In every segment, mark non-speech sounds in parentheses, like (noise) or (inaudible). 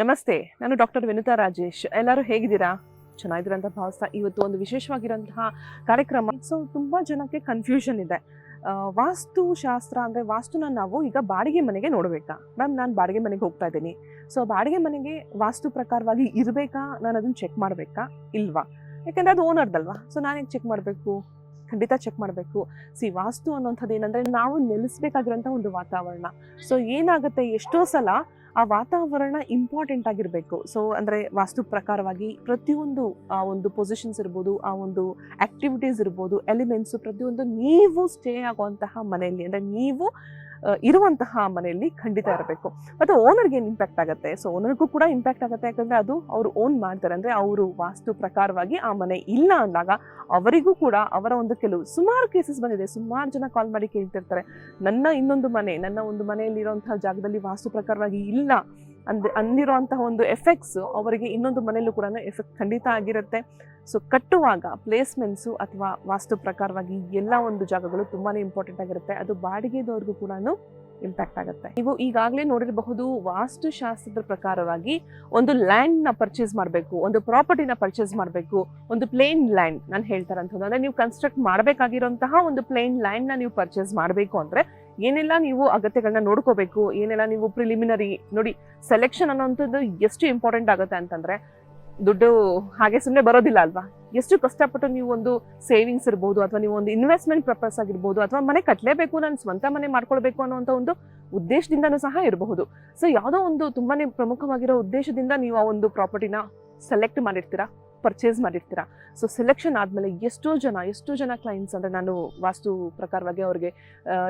ನಮಸ್ತೆ, ನಾನು ಡಾಕ್ಟರ್ ವಿನುತಾ ರಾಜೇಶ್. ಎಲ್ಲರೂ ಹೇಗಿದ್ದೀರಾ? ಚೆನ್ನಾಗಿದ್ದೀರಾ ಅಂತ ಭಾವಿಸ್ತಾ ಇವತ್ತು ಒಂದು ವಿಶೇಷವಾಗಿರೋಂತಹ ಕಾರ್ಯಕ್ರಮ. ಸೊ ತುಂಬ ಜನಕ್ಕೆ ಕನ್ಫ್ಯೂಷನ್ ಇದೆ. ವಾಸ್ತುಶಾಸ್ತ್ರ ಅಂದರೆ ವಾಸ್ತುನ ನಾವು ಈಗ ಬಾಡಿಗೆ ಮನೆಗೆ ನೋಡಬೇಕಾ? ಮ್ಯಾಮ್ ನಾನು ಬಾಡಿಗೆ ಮನೆಗೆ ಹೋಗ್ತಾ ಇದ್ದೀನಿ. ಸೊ ಬಾಡಿಗೆ ಮನೆಗೆ ವಾಸ್ತು ಪ್ರಕಾರವಾಗಿ ಇರಬೇಕಾ? ನಾನು ಅದನ್ನು ಚೆಕ್ ಮಾಡಬೇಕಾ? ಇಲ್ವಾ? ಯಾಕೆಂದರೆ ಅದು ಓನರ್ದಲ್ವಾ ಸೊ ನಾನು ಚೆಕ್ ಮಾಡಬೇಕು? ಖಂಡಿತ ಚೆಕ್ ಮಾಡಬೇಕು. ಸಿ ವಾಸ್ತು ಅನ್ನೋಂಥದ್ದು ಏನಂದರೆ ನಾವು ನೆಲೆಸಬೇಕಾಗಿರೋಂಥ ಒಂದು ವಾತಾವರಣ. ಸೊ ಏನಾಗುತ್ತೆ ಎಷ್ಟೋ ಸಲ ಆ ವಾತಾವರಣ ಇಂಪಾರ್ಟೆಂಟ್ ಆಗಿರಬೇಕು. ಸೊ ಅಂದರೆ ವಾಸ್ತು ಪ್ರಕಾರವಾಗಿ ಪ್ರತಿಯೊಂದು, ಆ ಒಂದು ಪೊಸಿಷನ್ಸ್ ಇರ್ಬೋದು, ಆ ಒಂದು ಆಕ್ಟಿವಿಟೀಸ್ ಇರ್ಬೋದು ಎಲಿಮೆಂಟ್ಸು ಪ್ರತಿಯೊಂದು ನೀವು ಸ್ಟೇ ಆಗುವಂತಹ ಮನೆಯಲ್ಲಿ. ಅಂದರೆ ನೀವು ಇರುವಂತಹ ಮನೆಯಲ್ಲಿ ಖಂಡಿತ ಇರಬೇಕು. ಮತ್ತು ಓನರ್ಗೆ ಏನು ಇಂಪ್ಯಾಕ್ಟ್ ಆಗುತ್ತೆ? ಸೊ ಓನರ್ಗೂ ಕೂಡ ಇಂಪ್ಯಾಕ್ಟ್ ಆಗುತ್ತೆ. ಯಾಕಂದರೆ ಅದು ಅವರು ಓನ್ ಮಾಡ್ತಾರೆ. ಅಂದರೆ ಅವರು ವಾಸ್ತು ಪ್ರಕಾರವಾಗಿ ಆ ಮನೆ ಇಲ್ಲ ಅಂದಾಗ ಅವರಿಗೂ ಕೂಡ ಅವರ ಒಂದು ಕೆಲವು ಸುಮಾರು ಕೇಸಸ್ ಬಂದಿದೆ. ಸುಮಾರು ಜನ ಕಾಲ್ ಮಾಡಿ ಕೇಳ್ತಿರ್ತಾರೆ. ನನ್ನ ಇನ್ನೊಂದು ಮನೆ, ನನ್ನ ಒಂದು ಮನೆಯಲ್ಲಿ ಇರುವಂತಹ ಜಾಗದಲ್ಲಿ ವಾಸ್ತು ಪ್ರಕಾರವಾಗಿ ಇಲ್ಲ. ಅಂದ್, ಅಂದಿರುವಂತಹ ಒಂದು ಎಫೆಕ್ಟ್ಸ್ ಅವರಿಗೆ ಇನ್ನೊಂದು ಮನೆಯಲ್ಲೂ ಕೂಡ ಎಫೆಕ್ಟ್ ಖಂಡಿತ ಆಗಿರುತ್ತೆ. ಸೊ ಕಟ್ಟುವಾಗ ಪ್ಲೇಸ್ಮೆಂಟ್ಸು ಅಥವಾ ವಾಸ್ತು ಪ್ರಕಾರವಾಗಿ ಎಲ್ಲ ಒಂದು ಜಾಗಗಳು ತುಂಬಾ ಇಂಪಾರ್ಟೆಂಟ್ ಆಗಿರುತ್ತೆ. ಅದು ಬಾಡಿಗೆದವ್ರಿಗೂ ಕೂಡ ಇಂಪ್ಯಾಕ್ಟ್ ಆಗುತ್ತೆ. ನೀವು ಈಗಾಗಲೇ ನೋಡಿರಬಹುದು ವಾಸ್ತುಶಾಸ್ತ್ರದ ಪ್ರಕಾರವಾಗಿ ಒಂದು ಲ್ಯಾಂಡ್ನ ಪರ್ಚೇಸ್ ಮಾಡಬೇಕು, ಒಂದು ಪ್ರಾಪರ್ಟಿನ ಪರ್ಚೇಸ್ ಮಾಡಬೇಕು, ಒಂದು ಪ್ಲೇನ್ ಲ್ಯಾಂಡ್ ನಾನು ಹೇಳ್ತಾರಂಥದ್ದು ಅಂದ್ರೆ ನೀವು ಕನ್ಸ್ಟ್ರಕ್ಟ್ ಮಾಡಬೇಕಾಗಿರುವಂತಹ ಒಂದು ಪ್ಲೇನ್ ಲ್ಯಾಂಡ್ನ ನೀವು ಪರ್ಚೇಸ್ ಮಾಡಬೇಕು ಅಂದ್ರೆ ಏನೆಲ್ಲ ನೀವು ಅಗತ್ಯಗಳನ್ನ ನೋಡ್ಕೋಬೇಕು, ಏನೆಲ್ಲ ನೀವು ಪ್ರಿಲಿಮಿನರಿ ನೋಡಿ ಸೆಲೆಕ್ಷನ್ ಅನ್ನೋಂಥದ್ದು ಎಷ್ಟು ಇಂಪಾರ್ಟೆಂಟ್ ಆಗುತ್ತೆ ಅಂತಂದ್ರೆ ದುಡ್ಡು ಹಾಗೆ ಸುಮ್ಮನೆ ಬರೋದಿಲ್ಲ ಅಲ್ವಾ? ಎಷ್ಟು ಕಷ್ಟಪಟ್ಟು ನೀವು ಒಂದು ಸೇವಿಂಗ್ಸ್ ಇರ್ಬೋದು ಅಥವಾ ನೀವು ಒಂದು ಇನ್ವೆಸ್ಟ್ಮೆಂಟ್ ಪರ್ಪಸ್ ಆಗಿರ್ಬೋದು ಅಥವಾ ಮನೆ ಕಟ್ಟಲೇಬೇಕು ನಾನು ಸ್ವಂತ ಮನೆ ಮಾಡ್ಕೊಳ್ಬೇಕು ಅನ್ನೋಂಥ ಒಂದು ಉದ್ದೇಶದಿಂದನೂ ಸಹ ಇರಬಹುದು. ಸೊ ಯಾವುದೋ ಒಂದು ತುಂಬಾನೇ ಪ್ರಮುಖವಾಗಿರೋ ಉದ್ದೇಶದಿಂದ ನೀವು ಆ ಒಂದು ಪ್ರಾಪರ್ಟಿನ ಸೆಲೆಕ್ಟ್ ಮಾಡಿರ್ತೀರಾ? ಪರ್ಚೇಸ್ ಮಾಡಿರ್ತೀರಾ? ಸೊ ಸೆಲೆಕ್ಷನ್ ಆದಮೇಲೆ ಎಷ್ಟೋ ಜನ ಎಷ್ಟೋ ಜನ ಕ್ಲೈಂಟ್ಸ್ ಅಂದರೆ ನಾನು ವಾಸ್ತು ಪ್ರಕಾರವಾಗಿ ಅವ್ರಿಗೆ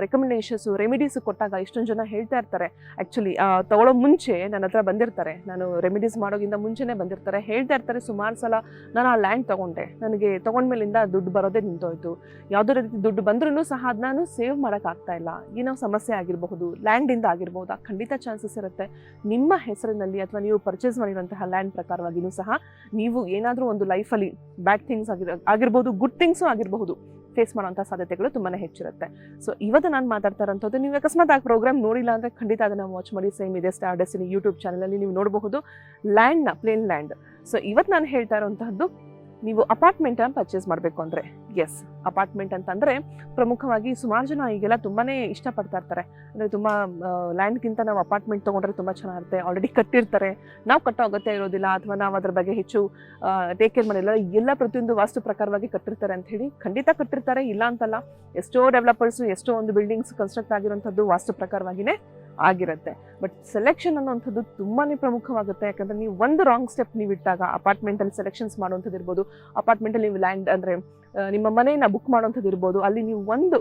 ರೆಕಮೆಂಡೇಷನ್ಸು ರೆಮಿಡೀಸ್ ಕೊಟ್ಟಾಗ ಎಷ್ಟೊಂದು ಜನ ಹೇಳ್ತಾ ಇರ್ತಾರೆ. ಆ್ಯಕ್ಚುಲಿ ತಗೊಳ್ಳೋ ಮುಂಚೆ ನನ್ನ ಹತ್ರ ಬಂದಿರ್ತಾರೆ. ನಾನು ರೆಮಿಡೀಸ್ ಮಾಡೋಗಿಂತ ಮುಂಚೆನೇ ಬಂದಿರ್ತಾರೆ. ಹೇಳ್ತಾ ಇರ್ತಾರೆ, ಸುಮಾರು ಸಲ ನಾನು ಆ ಲ್ಯಾಂಡ್ ತೊಗೊಂಡೆ. ನನಗೆ ತೊಗೊಂಡ್ಮೇಲಿಂದ ದುಡ್ಡು ಬರೋದೇ ನಿಂತೋಯ್ತು. ಯಾವುದೇ ರೀತಿ ದುಡ್ಡು ಬಂದ್ರೂ ಸಹ ಅದು ನಾನು ಸೇವ್ ಮಾಡೋಕ್ಕಾಗ್ತಾ ಇಲ್ಲ. ಏನೋ ಸಮಸ್ಯೆ ಆಗಿರಬಹುದು. ಲ್ಯಾಂಡಿಂದ ಆಗಿರ್ಬೋದು ಖಂಡಿತ ಚಾನ್ಸಸ್ ಇರುತ್ತೆ. ನಿಮ್ಮ ಹೆಸರಿನಲ್ಲಿ ಅಥವಾ ನೀವು ಪರ್ಚೇಸ್ ಮಾಡಿರುವಂತಹ ಲ್ಯಾಂಡ್ ಪ್ರಕಾರವಾಗಿಯೂ ಸಹ ನೀವು ಏನಾದರೂ ಒಂದು ಲೈಫಲ್ಲಿ ಬ್ಯಾಡ್ ಥಿಂಗ್ಸ್ ಆಗಿರ, ಆಗಿರ್ಬೋದು ಗುಡ್ ಥಿಂಗ್ಸು ಆಗಿರಬಹುದು, ಫೇಸ್ ಮಾಡೋಂಥ ಸಾಧ್ಯತೆಗಳು ತುಂಬಾ ಹೆಚ್ಚಿರುತ್ತೆ. ಸೊ, ಇವತ್ತು ನಾನು ಮಾತಾಡ್ತಾ ಇರೋಂಥದ್ದು ನೀವು ಅಕಸ್ಮಾತ್ ಆ ಪ್ರೋಗ್ರಾಮ್ ನೋಡಿಲ್ಲ ಅಂದರೆ ಖಂಡಿತ ಅದನ್ನು ವಾಚ್ ಮಾಡಿ, ಸೇಮ್ ಇದೆ ಸ್ಟಾರ್ ಡೆಸ್ಟಿನಿ ಯೂಟ್ಯೂಬ್ ಚಾನಲಲ್ಲಿ ನೀವು ನೋಡಬಹುದು. ಲ್ಯಾಂಡ್ನ ಪ್ಲೇನ್ ಲ್ಯಾಂಡ್ ಸೊ, ಇವತ್ತು ನಾನು ಹೇಳ್ತಾ ಇರೋಂತಹದ್ದು ನೀವು ಅಪಾರ್ಟ್ಮೆಂಟನ್ನು ಪರ್ಚೇಸ್ ಮಾಡಬೇಕು ಅಂದರೆ. ಎಸ್ ಅಪಾರ್ಟ್ಮೆಂಟ್ ಅಂತಂದರೆ ಪ್ರಮುಖವಾಗಿ ಸುಮಾರು ಜನ ಈಗೆಲ್ಲ ತುಂಬಾ ಇಷ್ಟಪಡ್ತಾ ಇರ್ತಾರೆ. ಅಂದರೆ ತುಂಬ ಲ್ಯಾಂಡ್ಗಿಂತ ನಾವು ಅಪಾರ್ಟ್ಮೆಂಟ್ ತೊಗೊಂಡ್ರೆ ತುಂಬ ಚೆನ್ನಾಗಿರುತ್ತೆ. ಆಲ್ರೆಡಿ ಕಟ್ಟಿರ್ತಾರೆ. ನಾವು ಕಟ್ಟೋ ಅಗತ್ಯ ಇರೋದಿಲ್ಲ. ಅಥವಾ ನಾವು ಅದ್ರ ಬಗ್ಗೆ ಹೆಚ್ಚು ಟೇಕ್ ಕೇರ್ ಮಾಡಿಲ್ಲ. ಎಲ್ಲ ಪ್ರತಿಯೊಂದು ವಾಸ್ತು ಪ್ರಕಾರವಾಗಿ ಕಟ್ಟಿರ್ತಾರೆ ಅಂತ ಹೇಳಿ ಖಂಡಿತ ಕಟ್ಟಿರ್ತಾರೆ. ಇಲ್ಲ ಅಂತಲ್ಲ, ಎಷ್ಟೋ ಡೆವಲಪರ್ಸ್ ಎಷ್ಟೋ ಒಂದು ಬಿಲ್ಡಿಂಗ್ಸ್ ಕನ್ಸ್ಟ್ರಕ್ಟ್ ಆಗಿರುವಂಥದ್ದು ವಾಸ್ತು ಪ್ರಕಾರವಾಗಿನೇ ಆಗಿರುತ್ತೆ. ಬಟ್ ಸೆಲೆಕ್ಷನ್ ಅನ್ನೋಂಥದ್ದು ತುಂಬಾ ಪ್ರಮುಖವಾಗುತ್ತೆ. ಯಾಕಂದ್ರೆ ನೀವು ಒಂದು ರಾಂಗ್ ಸ್ಟೆಪ್ ನೀವು ಇಟ್ಟಾಗ ಅಪಾರ್ಟ್ಮೆಂಟಲ್ಲಿ ಸೆಲೆಕ್ಷನ್ಸ್ ಮಾಡುವಂಥದ್ದು ಇರ್ಬೋದು. ಅಪಾರ್ಟ್ಮೆಂಟಲ್ಲಿ ನೀವು ಲ್ಯಾಂಡ್ ಅಂದರೆ ನಿಮ್ಮ ಮನೆಯನ್ನು ಬುಕ್ ಮಾಡುವಂಥದ್ದು ಇರ್ಬೋದು. ಅಲ್ಲಿ ನೀವು ಒಂದು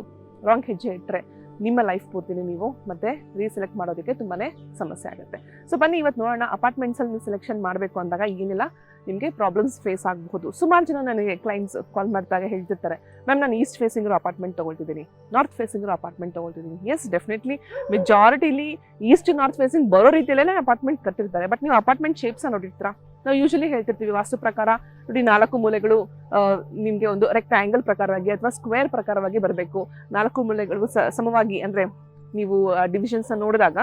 ರಾಂಗ್ ಹೆಜ್ಜೆ ಇಟ್ಟರೆ ನಿಮ್ಮ ಲೈಫ್ ಪೂರ್ತಿನೇ ನೀವು ಮತ್ತೆ ರೀಸೆಲೆಕ್ಟ್ ಮಾಡೋದಕ್ಕೆ ತುಂಬಾ ಸಮಸ್ಯೆ ಆಗುತ್ತೆ. ಸೊ ಬನ್ನಿ, ಇವತ್ತು ನೋಡೋಣ. ಅಪಾರ್ಟ್ಮೆಂಟ್ಸಲ್ಲಿ ನೀವು ಸೆಲೆಕ್ಷನ್ ಮಾಡಬೇಕು ಅಂದಾಗ ಏನಿಲ್ಲ. ನಿಮಗೆ ಪ್ರಾಬ್ಲಮ್ಸ್ ಫೇಸ್ ಆಗಬಹುದು. ಸುಮಾರು ಜನ ನನಗೆ ಕ್ಲೈಂಟ್ಸ್ ಕಾಲ್ ಮಾಡಿದಾಗ ಹೇಳ್ತಿರ್ತಾರೆ ಮ್ಯಾಮ್ ನಾನು ಈಸ್ಟ್ ಫೇಸಿಂಗ್ ಇರೋ ಅಪಾರ್ಟ್ಮೆಂಟ್ ತೊಗೊಳ್ತಿದ್ದೀನಿ ನಾರ್ತ್ ಫೇಸಿಂಗ್ ಇರೋ ಅಪಾರ್ಟ್ಮೆಂಟ್ ತೊಗೊಳ್ತಿದ್ದೀನಿ. Yes definitely ಮೆಜಾರಿಟಿಲಿ east north facing ಬರೋ ರೀತಿಯಲ್ಲೇ ಅಪಾರ್ಟ್ಮೆಂಟ್ ಕಟ್ಟಿರ್ತಾರೆ. ಬಟ್ ನೀವು ಅಪಾರ್ಟ್ಮೆಂಟ್ ಶೇಪ್ಸ್ ನೋಡಿರ್ತೀರಾ? ನಾವು ಯೂಶಲಿ ಹೇಳ್ತಿರ್ತೀವಿ, ವಾಸ್ತು ಪ್ರಕಾರ ನೋಡಿ ನಾಲ್ಕು ಮೂಲೆಗಳು ನಿಮಗೆ ಒಂದು ರೆಕ್ಟಾಂಗಲ್ ಪ್ರಕಾರವಾಗಿ ಅಥವಾ ಸ್ಕ್ವೇರ್ ಪ್ರಕಾರವಾಗಿ ಬರಬೇಕು. ನಾಲ್ಕು ಮೂಲೆಗಳು ಸಮವಾಗಿ ಅಂದರೆ ನೀವು ಡಿವಿಷನ್ಸ್ನ ನೋಡಿದಾಗ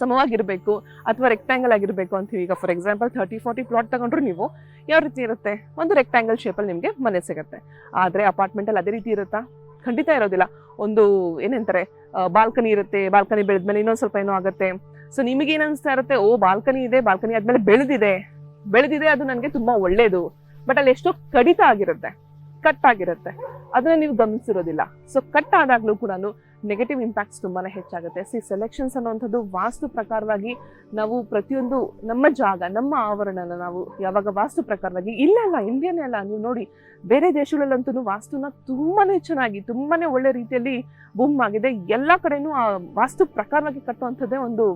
ಸಮವಾಗಿರಬೇಕು ಅಥವಾ ರೆಕ್ಟ್ಯಾಂಗಲ್ ಆಗಿರಬೇಕು ಅಂತೀವಿ ಈಗ for example thirty forty plot ತಗೊಂಡ್ರು ನೀವು, ಯಾವ ರೀತಿ ಇರುತ್ತೆ? ಒಂದು ರೆಕ್ಟ್ಯಾಂಗಲ್ ಶೇಪಲ್ಲಿ ನಿಮಗೆ ಮನೆ ಸಿಗುತ್ತೆ. ಆದರೆ ಅಪಾರ್ಟ್ಮೆಂಟಲ್ಲಿ ಅದೇ ರೀತಿ ಇರುತ್ತಾ? ಖಂಡಿತ ಇರೋದಿಲ್ಲ. ಒಂದು ಏನಂತಾರೆ ಬಾಲ್ಕನಿ ಇರುತ್ತೆ ಬಾಲ್ಕನಿ ಬೆಳೆದ್ಮೇಲೆ ಇನ್ನೊಂದು ಸ್ವಲ್ಪ ಏನೋ ಆಗುತ್ತೆ. ಸೊ ನಿಮಗೆ ಅನಿಸ್ತಾ ಇರುತ್ತೆ? ಓ ಬಾಲ್ಕನಿ ಇದೆ ಬಾಲ್ಕನಿ ಆದಮೇಲೆ ಬೆಳೆದಿದೆ. ಬೆಳೆದಿದೆ ಅದು ನನಗೆ ತುಂಬ ಒಳ್ಳೆಯದು ಬಟ್ ಅಲ್ಲಿ ಎಷ್ಟೋ ಕಡಿತ ಆಗಿರುತ್ತೆ ಕಟ್ ಆಗಿರುತ್ತೆ. ಅದನ್ನ ನೀವು ಗಮನಿಸಿರೋದಿಲ್ಲ. ಸೊ ಕಟ್ ಆದಾಗ್ಲೂ ಕೂಡ ನೆಗೆಟಿವ್ ಇಂಪ್ಯಾಕ್ಟ್ಸ್ ತುಂಬಾ ಹೆಚ್ಚಾಗುತ್ತೆ. ಸಿ ಸೆಲೆಕ್ಷನ್ಸ್ ಅನ್ನುವಂಥದ್ದು ವಾಸ್ತು ಪ್ರಕಾರವಾಗಿ ನಾವು ಪ್ರತಿಯೊಂದು ನಮ್ಮ ಜಾಗ, ನಮ್ಮ ಆವರಣನ ನಾವು ಯಾವಾಗ ವಾಸ್ತು ಪ್ರಕಾರವಾಗಿ ಇಲ್ಲ ಅಲ್ಲ ಇಂಡಿಯನ್ ಅಲ್ಲ, ನೀವು ನೋಡಿ, ಬೇರೆ ದೇಶಗಳಲ್ಲಂತೂ ವಾಸ್ತುನ ತುಂಬಾ ಚೆನ್ನಾಗಿ ತುಂಬಾ ಒಳ್ಳೆ ರೀತಿಯಲ್ಲಿ ಬೂಮ್ ಆಗಿದೆ. ಎಲ್ಲ ಕಡೆನೂ ಆ ವಾಸ್ತು ಪ್ರಕಾರವಾಗಿ ಕಟ್ಟುವಂಥದ್ದೇ ಒಂದು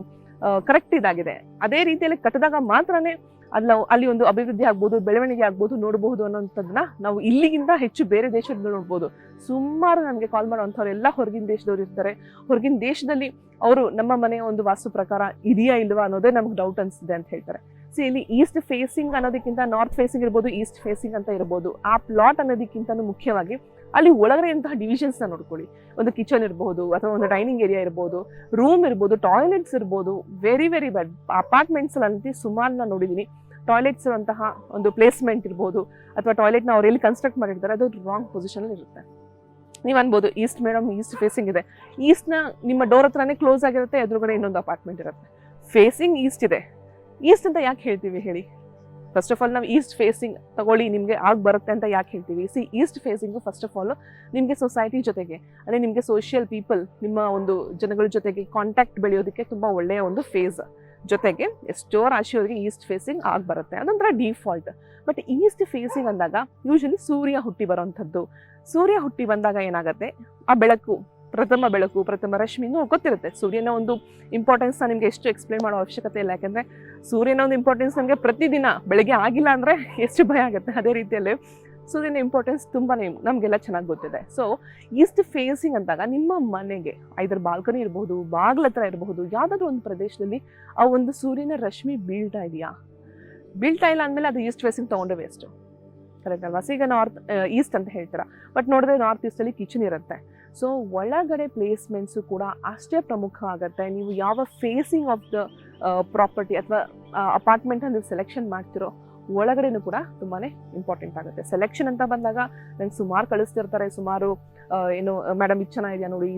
ಕರೆಕ್ಟ್ ಇದಾಗಿದೆ. ಅದೇ ರೀತಿಯಲ್ಲಿ ಕಟ್ಟಿದಾಗ ಮಾತ್ರನೇ ಅಲ್ಲ ಅಲ್ಲಿ ಒಂದು ಅಭಿವೃದ್ಧಿ ಆಗ್ಬೋದು, ಬೆಳವಣಿಗೆ ಆಗ್ಬೋದು ನೋಡಬಹುದು ಅನ್ನೋಂಥದ್ದನ್ನ ನಾವು ಇಲ್ಲಿಗಿಂತ ಹೆಚ್ಚು ಬೇರೆ ದೇಶದಲ್ಲಿ ನೋಡ್ಬೋದು. ಸುಮಾರು ನನಗೆ ಕಾಲ್ ಎಲ್ಲ ಹೊರಗಿನ ದೇಶದವ್ರು ಇರ್ತಾರೆ. ಹೊರಗಿನ ದೇಶದಲ್ಲಿ ಅವರು ನಮ್ಮ ಮನೆಯ ಒಂದು ವಾಸ್ತು ಪ್ರಕಾರ ಇದೆಯಾ ಇಲ್ವಾ ಅನ್ನೋದೇ ನಮ್ಗೆ ಡೌಟ್ ಅನಿಸ್ತಿದೆ ಅಂತ ಹೇಳ್ತಾರೆ. ಸೊ ಇಲ್ಲಿ ಈಸ್ಟ್ ಫೇಸಿಂಗ್ ಅನ್ನೋದಕ್ಕಿಂತ ನಾರ್ತ್ ಫೇಸಿಂಗ್ ಇರ್ಬೋದು ಈಸ್ಟ್ ಫೇಸಿಂಗ್ ಅಂತ ಇರ್ಬೋದು, ಆ ಪ್ಲಾಟ್ ಅನ್ನೋದಕ್ಕಿಂತ ಮುಖ್ಯವಾಗಿ ಅಲ್ಲಿ ಒಳಗಡೆ ಇಂತಹ ಡಿವಿಷನ್ಸ್ನ ನೋಡ್ಕೊಳ್ಳಿ. ಒಂದು ಕಿಚನ್ ಇರ್ಬೋದು ಅಥವಾ ಒಂದು ಡೈನಿಂಗ್ ಏರಿಯಾ ಇರ್ಬೋದು ರೂಮ್ ಇರ್ಬೋದು ಟಾಯ್ಲೆಟ್ಸ್ ಇರ್ಬೋದು ವೆರಿ ವೆರಿ ಬ್ಯಾಡ್ ಅಪಾರ್ಟ್ಮೆಂಟ್ಸಲ್ಲಿ ಸುಮಾರು ನಾನು ನೋಡಿದ್ದೀನಿ ಟಾಯ್ಲೆಟ್ಸ್ ಇರುವಂತಹ ಒಂದು ಪ್ಲೇಸ್ಮೆಂಟ್ ಇರ್ಬೋದು ಅಥವಾ ಟಾಯ್ಲೆಟ್ನ ಅವ್ರು ಎಲ್ಲಿ ಕನ್ಸ್ಟ್ರಕ್ಟ್ ಮಾಡಿರ್ತಾರೆ, ಅದು ರಾಂಗ್ ಪೊಸಿಷನಲ್ಲಿ ಇರುತ್ತೆ. ನೀವು ಅನ್ಬೋದು ಈಸ್ಟ್ ಮೇಡಮ್ ಈಸ್ಟ್ ಫೇಸಿಂಗ್ ಇದೆ. ಈಸ್ಟ್ನ ನಿಮ್ಮ ಡೋರ್ ಹತ್ರನೇ ಕ್ಲೋಸ್ ಆಗಿರುತ್ತೆ, ಎದುರುಗಡೆ ಇನ್ನೊಂದು ಅಪಾರ್ಟ್ಮೆಂಟ್ ಇರುತ್ತೆ. ಫೇಸಿಂಗ್ ಈಸ್ಟ್ ಇದೆ. ಈಸ್ಟ್ ಅಂತ ಯಾಕೆ ಹೇಳ್ತೀವಿ ಹೇಳಿ? ಫಸ್ಟ್ ಆಫ್ ಆಲ್ ನಾವು ಈಸ್ಟ್ ಫೇಸಿಂಗ್ ತಗೊಳ್ಳಿ, ನಿಮಗೆ ಆಗಿ ಬರುತ್ತೆ ಅಂತ ಯಾಕೆ ಹೇಳ್ತೀವಿ? See east facing first of all ನಿಮಗೆ ಸೊಸೈಟಿ ಜೊತೆಗೆ, ಅಂದರೆ ನಿಮಗೆ ಸೋಷಿಯಲ್ ಪೀಪಲ್ ನಿಮ್ಮ ಒಂದು ಜನಗಳ ಜೊತೆಗೆ ಕಾಂಟ್ಯಾಕ್ಟ್ ಬೆಳೆಯೋದಕ್ಕೆ ತುಂಬ ಒಳ್ಳೆಯ ಒಂದು ಫೇಸ್ ಜೊತೆಗೆ ಎಷ್ಟೋ ರಾಶಿಯವರಿಗೆ ಈಸ್ಟ್ ಫೇಸಿಂಗ್ ಆಗಿ ಬರುತ್ತೆ. ಅದೊಂಥರ ಡಿಫಾಲ್ಟ್ ಬಟ್ ಈಸ್ಟ್ ಫೇಸಿಂಗ್ ಅಂದಾಗ ಯೂಶಲಿ ಸೂರ್ಯ ಹುಟ್ಟಿ ಬರುವಂಥದ್ದು. ಸೂರ್ಯ ಹುಟ್ಟಿ ಬಂದಾಗ ಏನಾಗುತ್ತೆ? ಆ ಬೆಳಕು, ಪ್ರಥಮ ಬೆಳಕು, ಪ್ರಥಮ ರಶ್ಮಿನೂ ಗೊತ್ತಿರುತ್ತೆ. ಸೂರ್ಯನ ಒಂದು ಇಂಪಾರ್ಟೆನ್ಸ್ನ ನಿಮಗೆ ಎಷ್ಟು ಎಕ್ಸ್ಪ್ಲೇನ್ ಮಾಡೋ ಅವಶ್ಯಕತೆ ಇಲ್ಲ. ಯಾಕಂದರೆ ಸೂರ್ಯನ ಒಂದು ಇಂಪಾರ್ಟೆನ್ಸ್ ನಮಗೆ ಪ್ರತಿದಿನ ಬೆಳಗ್ಗೆ ಆಗಿಲ್ಲ ಅಂದರೆ (laughs) ಎಷ್ಟು ಭಯ ಆಗುತ್ತೆ? ಅದೇ ರೀತಿಯಲ್ಲಿ ಸೂರ್ಯನ ಇಂಪಾರ್ಟೆನ್ಸ್ ತುಂಬಾ ನಮಗೆಲ್ಲ ಚೆನ್ನಾಗಿ ಗೊತ್ತಿದೆ. ಸೊ ಈಸ್ಟ್ ಫೇಸಿಂಗ್ ಅಂದಾಗ ನಿಮ್ಮ ಮನೆಗೆ ಐದರ ಬಾಲ್ಕನಿ ಇರಬಹುದು, ಬಾಗ್ಲ ಹತ್ರ ಇರಬಹುದು, ಯಾವುದಾದ್ರೂ ಒಂದು ಪ್ರದೇಶದಲ್ಲಿ ಆ ಒಂದು ಸೂರ್ಯನ ರಶ್ಮಿ ಬೀಳ್ತಾ ಇದೆಯಾ? ಬೀಳ್ತಾ ಇಲ್ಲ ಅಂದಮೇಲೆ ಅದು ಈಸ್ಟ್ ಫೇಸಿಂಗ್ ತೊಗೊಂಡೆ ವೇಸ್ಟು ಕರೆಕ್ಟ್ ಅಲ್ವಾ? ಸೊ ಈಗ ನಾರ್ತ್ ಈಸ್ಟ್ ಅಂತ ಹೇಳ್ತೀರಾ? ಬಟ್ ನೋಡಿದ್ರೆ ನಾರ್ತ್ ಈಸ್ಟಲ್ಲಿ ಕಿಚನ್ ಇರುತ್ತೆ. ಸೊ ಒಳಗಡೆ ಪ್ಲೇಸ್ಮೆಂಟ್ಸು ಕೂಡ ಅಷ್ಟೇ ಪ್ರಮುಖ ಆಗುತ್ತೆ. ನೀವು ಯಾವ ಫೇಸಿಂಗ್ ಆಫ್ ದ ಪ್ರಾಪರ್ಟಿ ಅಥವಾ ಅಪಾರ್ಟ್ಮೆಂಟ್ ನೀವು ಸೆಲೆಕ್ಷನ್ ಮಾಡ್ತಿರೋ ಒಳಗಡೆನೂ ಕೂಡ ತುಂಬಾ ಇಂಪಾರ್ಟೆಂಟ್ ಆಗುತ್ತೆ. ಸೆಲೆಕ್ಷನ್ ಅಂತ ಬಂದಾಗ ನಂಗೆ ಸುಮಾರು ಕಳಿಸ್ತಿರ್ತಾರೆ, ಸುಮಾರು ಏನು ಮೇಡಮ್ ಇದು ಚೆನ್ನಾಗಿದೆಯಾ ನೋಡಿ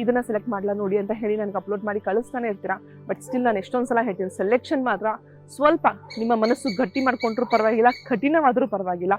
ಇದನ್ನ ಸೆಲೆಕ್ಟ್ ಮಾಡಲ್ಲ ನೋಡಿ ಅಂತ ಹೇಳಿ ನನಗೆ ಅಪ್ಲೋಡ್ ಮಾಡಿ ಕಳಿಸ್ತಾನೆ ಇರ್ತೀರಾ? ಬಟ್ ಸ್ಟಿಲ್ ನಾನು ಎಷ್ಟೊಂದು ಸಲ ಹೇಳ್ತೀನಿ ಸೆಲೆಕ್ಷನ್ ಮಾತ್ರ ಸ್ವಲ್ಪ ನಿಮ್ಮ ಮನಸ್ಸು ಗಟ್ಟಿ ಮಾಡ್ಕೊಂಡ್ರೂ ಪರವಾಗಿಲ್ಲ, ಕಠಿಣವಾದರೂ ಪರವಾಗಿಲ್ಲ.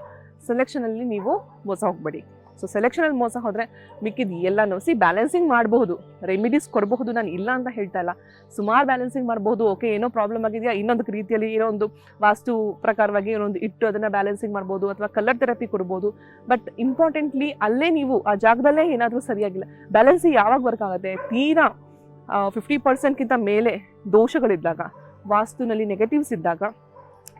ಸೆಲೆಕ್ಷನಲ್ಲಿ ನೀವು ಮೋಸ ಹೋಗಬೇಡಿ. ಸೊ ಸೆಲೆಕ್ಷನಲ್ಲಿ ಮೋಸ ಹೋದರೆ ಮಿಕ್ಕಿದ ಎಲ್ಲ ನೋಸಿ ಬ್ಯಾಲೆನ್ಸಿಂಗ್ ಮಾಡಬಹುದು. ರೆಮಿಡೀಸ್ ಕೊಡಬಹುದು ನಾನು ಇಲ್ಲ ಅಂತ ಹೇಳ್ತಾ ಇಲ್ಲ. ಸುಮಾರು ಬ್ಯಾಲೆನ್ಸಿಂಗ್ ಮಾಡ್ಬೋದು ಓಕೆ ಏನೋ ಪ್ರಾಬ್ಲಮ್ ಆಗಿದೆಯಾ? ಇನ್ನೊಂದು ರೀತಿಯಲ್ಲಿ ಏನೋ ಒಂದು ವಾಸ್ತು ಪ್ರಕಾರವಾಗಿ ಏನೋ ಒಂದು ಇಟ್ಟು ಅದನ್ನು ಬ್ಯಾಲೆನ್ಸಿಂಗ್ ಮಾಡ್ಬೋದು ಅಥವಾ ಕಲರ್ ಥೆರಪಿ ಕೊಡ್ಬೋದು ಬಟ್ ಇಂಪಾರ್ಟೆಂಟ್ಲಿ ಅಲ್ಲೇ ನೀವು ಆ ಜಾಗದಲ್ಲೇ ಏನಾದರೂ ಸರಿಯಾಗಿಲ್ಲ. ಬ್ಯಾಲೆನ್ಸಿಂಗ್ ಯಾವಾಗ ವರ್ಕ್ ಆಗುತ್ತೆ? ತೀರಾ ಫಿಫ್ಟಿ ಪರ್ಸೆಂಟ್ಗಿಂತ ಮೇಲೆ ದೋಷಗಳಿದ್ದಾಗ, ವಾಸ್ತುನಲ್ಲಿ ನೆಗೆಟಿವ್ಸ್ ಇದ್ದಾಗ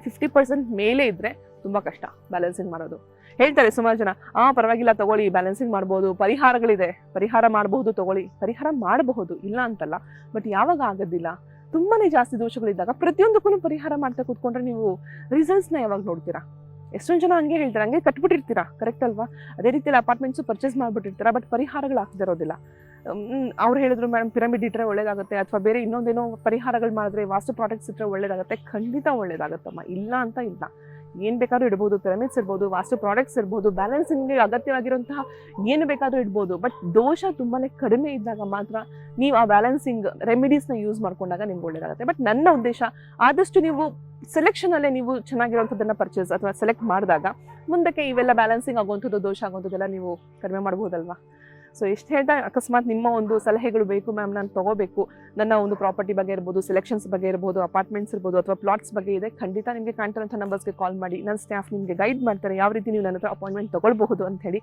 ಫಿಫ್ಟಿ ಪರ್ಸೆಂಟ್ ಮೇಲೆ ಇದ್ದರೆ ತುಂಬ ಕಷ್ಟ ಬ್ಯಾಲೆನ್ಸಿಂಗ್ ಮಾಡೋದು. ಹೇಳ್ತಾರೆ ಸುಮಾರು ಜನ ಆ, ಪರವಾಗಿಲ್ಲ, ತಗೊಳ್ಳಿ ಬ್ಯಾಲೆನ್ಸಿಂಗ್ ಮಾಡ್ಬೋದು, ಪರಿಹಾರಗಳಿದೆ, ಪರಿಹಾರ ಮಾಡಬಹುದು ತಗೊಳ್ಳಿ, ಪರಿಹಾರ ಮಾಡಬಹುದು, ಇಲ್ಲ ಅಂತಲ್ಲ ಬಟ್ ಯಾವಾಗ ಆಗೋದಿಲ್ಲ? ತುಂಬಾನೇ ಜಾಸ್ತಿ ದೋಷಗಳಿದ್ದಾಗ ಪ್ರತಿಯೊಂದಕ್ಕೂ ಪರಿಹಾರ ಮಾಡ್ತಾ ಕೂತ್ಕೊಂಡ್ರೆ ನೀವು ರಿಸಲ್ಟ್ಸ್ನ ಯಾವಾಗ ನೋಡ್ತೀರಾ? ಎಷ್ಟೊಂದು ಜನ ಹಂಗೆ ಹೇಳ್ತಾರೆ, ಹಂಗೆ ಕಟ್ಬಿಟ್ಟಿರ್ತೀರಾ ಕರೆಕ್ಟ್ ಅಲ್ವಾ? ಅದೇ ರೀತಿಯಲ್ಲಿ ಅಪಾರ್ಟ್ಮೆಂಟ್ಸು ಪರ್ಚೇಸ್ ಮಾಡ್ಬಿಟ್ಟಿರ್ತೀರಾ ಬಟ್ ಪರಿಹಾರಗಳು ಆಗ್ತಿರೋದಿಲ್ಲ ಅವ್ರು ಹೇಳಿದ್ರು ಮೇಡಮ್ ಪಿರಮಿಡ್ ಇಟ್ಟರೆ ಒಳ್ಳೇದಾಗುತ್ತೆ, ಅಥವಾ ಬೇರೆ ಇನ್ನೊಂದೇನೋ ಪರಿಹಾರಗಳು ಮಾಡಿದ್ರೆ ವಾಸ್ತು ಪ್ರಾಡಕ್ಟ್ಸ್ ಇಟ್ಟರೆ ಒಳ್ಳೇದಾಗುತ್ತೆ, ಖಂಡಿತ ಒಳ್ಳೇದಾಗುತ್ತಮ್ಮ, ಇಲ್ಲ ಅಂತ ಇಲ್ಲ. ಏನು ಬೇಕಾದರೂ ಇಡ್ಬೋದು ಪಿರಮಿಡ್ಸ್ ಇರ್ಬೋದು ವಾಸ್ತು ಪ್ರಾಡಕ್ಟ್ಸ್ ಇರ್ಬೋದು ಬ್ಯಾಲೆನ್ಸಿಂಗ್ಗೆ ಅಗತ್ಯವಾಗಿರುವಂತಹ ಏನು ಬೇಕಾದರೂ ಇಡ್ಬೋದು. ಬಟ್ ದೋಷ ತುಂಬಾ ಕಡಿಮೆ ಇದ್ದಾಗ ಮಾತ್ರ ನೀವು ಆ ಬ್ಯಾಲೆನ್ಸಿಂಗ್ ರೆಮಿಡೀಸ್ನ ಯೂಸ್ ಮಾಡ್ಕೊಂಡಾಗ ನಿಮ್ಗೆ ಒಳ್ಳೇದಾಗುತ್ತೆ. ಬಟ್ ನನ್ನ ಉದ್ದೇಶ, ಆದಷ್ಟು ನೀವು ಸೆಲೆಕ್ಷನಲ್ಲೇ ನೀವು ಚೆನ್ನಾಗಿರುವಂಥದ್ದನ್ನು ಪರ್ಚೇಸ್ ಅಥವಾ ಸೆಲೆಕ್ಟ್ ಮಾಡಿದಾಗ ಮುಂದಕ್ಕೆ ಇವೆಲ್ಲ ಬ್ಯಾಲೆನ್ಸಿಂಗ್ ಆಗುವಂಥದ್ದು, ದೋಷ ಆಗುವಂಥದ್ದೆಲ್ಲ ನೀವು ಕಡಿಮೆ ಮಾಡ್ಬೋದಲ್ವಾ? ಸೊ ಎಷ್ಟು ಹೇಳ್ತಾ ಅಕಸ್ಮಾತ್ ನಿಮ್ಮ ಒಂದು ಸಲಹೆಗಳು ಬೇಕು ಮ್ಯಾಮ್, ನಾನು ತಗೋಬೇಕು. ನನ್ನ ಒಂದು ಪ್ರಾಪರ್ಟಿ ಬಗ್ಗೆ ಇರ್ಬೋದು ಸೆಲೆಕ್ಷನ್ಸ್ ಬಗ್ಗೆ ಇರ್ಬೋದು ಅಪಾರ್ಟ್ಮೆಂಟ್ಸ್ ಇರ್ಬೋದು ಅಥವಾ ಪ್ಲಾಟ್ಸ್ ಬಗ್ಗೆ ಇದೆ, ಖಂಡಿತ ನಿಮಗೆ ಕಾಣ್ತಾರಂಥ ನಂಬರ್ಸ್ಗೆ ಕಾಲ್ ಮಾಡಿ. ನನ್ನ ಸ್ಟಾಫ್ ನಿಮಗೆ ಗೈಡ್ ಮಾಡ್ತಾರೆ, ಯಾವ ರೀತಿ ನೀವು ನನ್ನ ಹತ್ರ ಅಪಾಯಿಂಟ್ಮೆಂಟ್ ತೊಗೊಳ್ಬಹುದು ಅಂತ ಹೇಳಿ.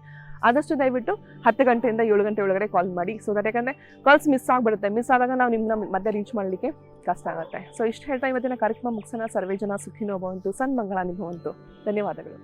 ಆದಷ್ಟು ದಯವಿಟ್ಟು ಹತ್ತು ಗಂಟೆಯಿಂದ ಏಳು ಗಂಟೆ ಒಳಗಡೆ ಕಾಲ್ ಮಾಡಿ. ಸೊ ದಟ್ ಯಾಕಂದರೆ ಕಾಲ್ಸ್ ಮಿಸ್ ಆಗಿಬಿಡುತ್ತೆ. ಮಿಸ್ ಆದಾಗ ನಾವು ನಿಮ್ಮನ್ನ ಮತ್ತೆ ರೀಚ್ ಮಾಡಲಿಕ್ಕೆ ಕಷ್ಟ ಆಗುತ್ತೆ. ಸೊ ಇಷ್ಟು ಹೇಳ್ತಾ ಇವತ್ತಿನ ಕಾರ್ಯಕ್ರಮ ಮುಗಿಸೋಣ. ಸರ್ವೇ ಜನ ಸುಖಿನೋ ಭವಂತು ಸನ್ಮಂಗಳ ನಿಭವಂತು ಧನ್ಯವಾದಗಳು.